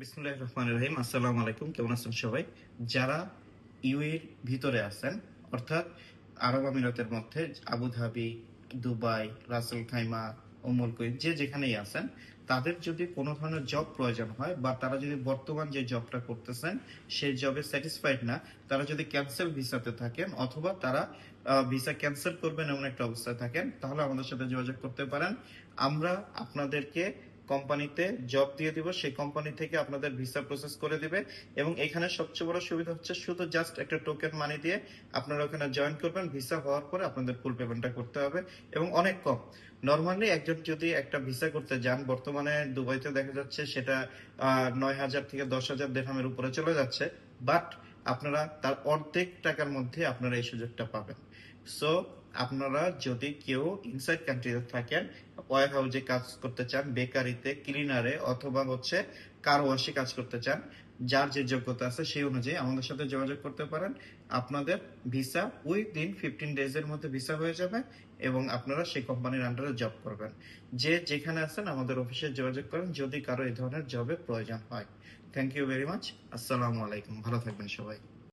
বিসমুল্লাহ রহমান রহিম। আসসালামু আলাইকুম, কেমন আছেন সবাই? যারা ইউএর ভিতরে আছেন, অর্থাৎ আরব আমিরাতের মধ্যে Abu Dhabi Dubai, Ras al Khaimah Umm al Quwain, যে যেখানেই আছেন, তাদের যদি কোনো ধরনের জব প্রয়োজন হয় বা তারা যদি বর্তমান যে জবটা করতেছেন, সেই জবে স্যাটিসফাইড না, তারা যদি ক্যান্সেল ভিসাতে থাকেন অথবা তারা ভিসা ক্যান্সেল করবেন এমন একটা অবস্থায় থাকেন, তাহলে আমাদের সাথে যোগাযোগ করতে পারেন। আমরা আপনাদেরকে কোম্পানিতে জব দিয়ে দিব, সেই কোম্পানি থেকে আপনাদের ভিসা প্রসেস করে দিবে। এবং এখানে সবচেয়ে বড় সুবিধা হচ্ছে শুধু জাস্ট একটা টোকেন মানি দিয়ে আপনারা ওখানে জয়েন করবেন ভিসা হওয়ার পরে আপনাদের ফুল পেমেন্টটা করতে হবে এবং অনেক কম। নর্মালি একজন যদি একটা ভিসা করতে যান, বর্তমানে দুবাইতে দেখা যাচ্ছে সেটা নয় হাজার থেকে দশ হাজার দেড়হামের উপরে চলে যাচ্ছে। বাট আপনারা তার অর্ধেক টাকার মধ্যে আপনারা এই সুযোগটা পাবেন। সো আপনারা যদি কেউ ইনসাইড কান্ট্রিতে থাকেন ওয়ার হাউজে কাজ করতে চান বেকারিতে ক্লিনারে অথবা হচ্ছে কার ওয়াশে কাজ করতে চান যার যে যোগ্যতা আছে সেই অনুযায়ী আমাদের সাথে যোগাযোগ করতে পারেন। আপনাদের ভিসা উইদিন ফিফটিন ডেজ এর মধ্যে ভিসা হয়ে যাবে এবং আপনারা সেই কোম্পানির আন্ডারে জব করবেন। যে যেখানে আছেন আমাদের অফিসে যোগাযোগ করেন যদি কারও এই ধরনের জবের প্রয়োজন হয়। থ্যাংক ইউ ভেরি মাচ আসসালামু আলাইকুম। ভালো থাকবেন সবাই।